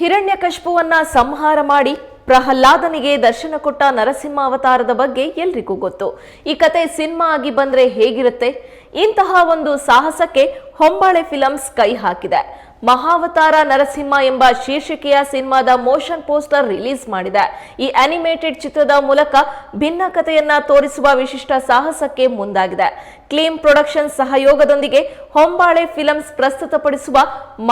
ಹಿರಣ್ಯಕಶಿಪುವನ್ನ ಸಂಹಾರ ಮಾಡಿ ಪ್ರಹ್ಲಾದನಿಗೆ ದರ್ಶನ ಕೊಟ್ಟ ನರಸಿಂಹ ಅವತಾರದ ಬಗ್ಗೆ ಎಲ್ರಿಗೂ ಗೊತ್ತು. ಈ ಕತೆ ಸಿನಿಮಾ ಆಗಿ ಬಂದ್ರೆ ಹೇಗಿರುತ್ತೆ? ಇಂತಹ ಒಂದು ಸಾಹಸಕ್ಕೆ ಹೊಂಬಾಳೆ ಫಿಲಮ್ಸ್ ಕೈ ಹಾಕಿದೆ. ಮಹಾವತಾರ ನರಸಿಂಹ ಎಂಬ ಶೀರ್ಷಿಕೆಯ ಸಿನಿಮಾದ ಮೋಷನ್ ಪೋಸ್ಟರ್ ರಿಲೀಸ್ ಮಾಡಿದೆ. ಈ ಅನಿಮೇಟೆಡ್ ಚಿತ್ರದ ಮೂಲಕ ಭಿನ್ನ ಕಥೆಯನ್ನ ತೋರಿಸುವ ವಿಶಿಷ್ಟ ಸಾಹಸಕ್ಕೆ ಮುಂದಾಗಿದೆ. ಕ್ಲೀಮ್ ಪ್ರೊಡಕ್ಷನ್ ಸಹಯೋಗದೊಂದಿಗೆ ಹೊಂಬಾಳೆ ಫಿಲಮ್ಸ್ ಪ್ರಸ್ತುತಪಡಿಸುವ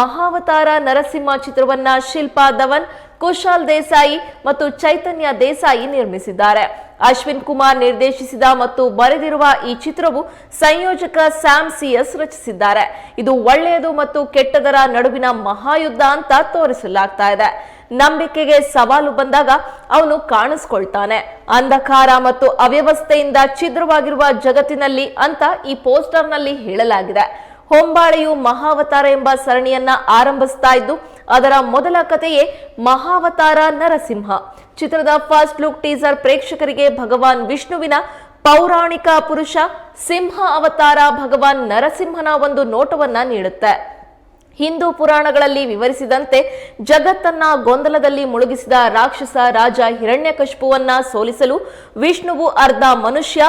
ಮಹಾವತಾರ ನರಸಿಂಹ ಚಿತ್ರವನ್ನ ಶಿಲ್ಪಾ ಧವನ್, ಕುಶಾಲ್ ದೇಸಾಯಿ ಮತ್ತು ಚೈತನ್ಯ ದೇಸಾಯಿ ನಿರ್ಮಿಸಿದ್ದಾರೆ. ಅಶ್ವಿನ್ ಕುಮಾರ್ ನಿರ್ದೇಶಿಸಿದ ಮತ್ತು ಬರೆದಿರುವ ಈ ಚಿತ್ರವು ಸಂಯೋಜಕ ಸ್ಯಾಮ್ ಸಿಎಸ್ ರಚಿಸಿದ್ದಾರೆ. ಇದು ಒಳ್ಳೆಯದು ಮತ್ತು ಕೆಟ್ಟದರ ನಡುವಿನ ಮಹಾಯುದ್ಧ ಅಂತ ತೋರಿಸಲಾಗ್ತಾ ಇದೆ. ನಂಬಿಕೆಗೆ ಸವಾಲು ಬಂದಾಗ ಅವನು ಕಾಣಿಸ್ಕೊಳ್ತಾನೆ. ಅಂಧಕಾರ ಮತ್ತು ಅವ್ಯವಸ್ಥೆಯಿಂದ ಛಿದ್ರವಾಗಿರುವ ಜಗತ್ತಿನಲ್ಲಿ ಅಂತ ಈ ಪೋಸ್ಟರ್ನಲ್ಲಿ ಹೇಳಲಾಗಿದೆ. ಹೊಂಬಾಳೆಯು ಮಹಾವತಾರ ಎಂಬ ಸರಣಿಯನ್ನ ಆರಂಭಿಸ್ತಾ ಇದ್ದು, ಅದರ ಮೊದಲ ಕಥೆಯೇ ಮಹಾವತಾರ ನರಸಿಂಹ. ಚಿತ್ರದ ಫಸ್ಟ್ ಲುಕ್ ಟೀಸರ್ ಪ್ರೇಕ್ಷಕರಿಗೆ ಭಗವಾನ್ ವಿಷ್ಣುವಿನ ಪೌರಾಣಿಕ ಪುರುಷ ಸಿಂಹ ಅವತಾರ ಭಗವಾನ್ ನರಸಿಂಹನ ಒಂದು ನೋಟವನ್ನ ನೀಡುತ್ತೆ. ಹಿಂದೂ ಪುರಾಣಗಳಲ್ಲಿ ವಿವರಿಸಿದಂತೆ ಜಗತ್ತನ್ನ ಗೊಂದಲದಲ್ಲಿ ಮುಳುಗಿಸಿದ ರಾಕ್ಷಸ ರಾಜ ಹಿರಣ್ಯಕಶಿಪುವನ್ನ ಸೋಲಿಸಲು ವಿಷ್ಣುವು ಅರ್ಧ ಮನುಷ್ಯ,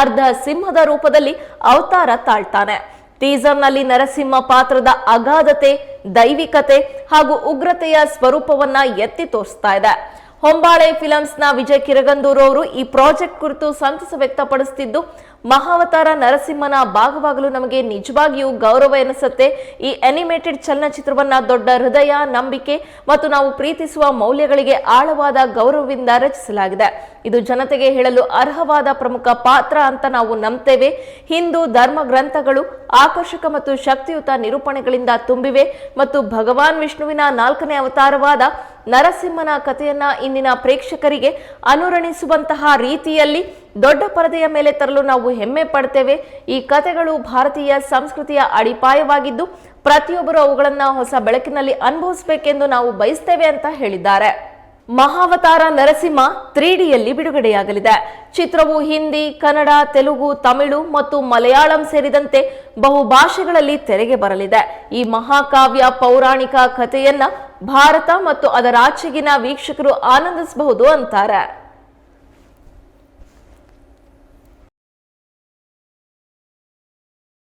ಅರ್ಧ ಸಿಂಹದ ರೂಪದಲ್ಲಿ ಅವತಾರ ತಾಳ್ತಾನೆ. ಟೀಸರ್ನಲ್ಲಿ ನರಸಿಂಹ ಪಾತ್ರದ ಅಗಾಧತೆ ದೈವಿಕತೆ ಹಾಗೂ ಉಗ್ರತೆಯ ಸ್ವರೂಪವನ್ನ ಎತ್ತಿ ತೋರಿಸ್ತಾ ಇದೆ. ಹೊಂಬಾಳೆ ಫಿಲಮ್ಸ್ನ ವಿಜಯ್ ಕಿರಗಂದೂರು ಅವರು ಈ ಪ್ರಾಜೆಕ್ಟ್ ಕುರಿತು ಸಂತಸ ವ್ಯಕ್ತಪಡಿಸುತ್ತಿದ್ದು ಮಹಾವತಾರ ನರಸಿಂಹನ ಭಾಗವಾಗಲು ನಮಗೆ ನಿಜವಾಗಿಯೂ ಗೌರವ ಎನಿಸುತ್ತೆ. ಈ ಅನಿಮೇಟೆಡ್ ಚಲನಚಿತ್ರವನ್ನ ದೊಡ್ಡ ಹೃದಯ, ನಂಬಿಕೆ ಮತ್ತು ನಾವು ಪ್ರೀತಿಸುವ ಮೌಲ್ಯಗಳಿಗೆ ಆಳವಾದ ಗೌರವದಿಂದ ರಚಿಸಲಾಗಿದೆ. ಇದು ಜನತೆಗೆ ಹೇಳಲು ಅರ್ಹವಾದ ಪ್ರಮುಖ ಪಾತ್ರ ಅಂತ ನಾವು ನಂಬ್ತೇವೆ. ಹಿಂದೂ ಧರ್ಮ ಗ್ರಂಥಗಳು ಆಕರ್ಷಕ ಮತ್ತು ಶಕ್ತಿಯುತ ನಿರೂಪಣೆಗಳಿಂದ ತುಂಬಿವೆ ಮತ್ತು ಭಗವಾನ್ ವಿಷ್ಣುವಿನ ನಾಲ್ಕನೇ ಅವತಾರವಾದ ನರಸಿಂಹನ ಕಥೆಯನ್ನ ಇಂದಿನ ಪ್ರೇಕ್ಷಕರಿಗೆ ಅನುರಣಿಸುವಂತಹ ರೀತಿಯಲ್ಲಿ ದೊಡ್ಡ ಪರದೆಯ ಮೇಲೆ ತರಲು ನಾವು ಹೆಮ್ಮೆ ಪಡ್ತೇವೆ. ಈ ಕಥೆಗಳು ಭಾರತೀಯ ಸಂಸ್ಕೃತಿಯ ಅಡಿಪಾಯವಾಗಿದ್ದು, ಪ್ರತಿಯೊಬ್ಬರು ಅವುಗಳನ್ನ ಹೊಸ ಬೆಳಕಿನಲ್ಲಿ ಅನುಭವಿಸಬೇಕೆಂದು ನಾವು ಬಯಸ್ತೇವೆ ಅಂತ ಹೇಳಿದ್ದಾರೆ. ಮಹಾವತಾರ ನರಸಿಂಹ ತ್ರೀ ಡಿಯಲ್ಲಿ ಬಿಡುಗಡೆಯಾಗಲಿದೆ. ಚಿತ್ರವು ಹಿಂದಿ, ಕನ್ನಡ, ತೆಲುಗು, ತಮಿಳು ಮತ್ತು ಮಲಯಾಳಂ ಸೇರಿದಂತೆ ಬಹು ಭಾಷೆಗಳಲ್ಲಿ ತೆರೆಗೆ ಬರಲಿದೆ. ಈ ಮಹಾಕಾವ್ಯ ಪೌರಾಣಿಕ ಕಥೆಯನ್ನ ಭಾರತ ಮತ್ತು ಅದರಾಚೆಗಿನ ವೀಕ್ಷಕರು ಆನಂದಿಸಬಹುದು ಅಂತಾರೆ.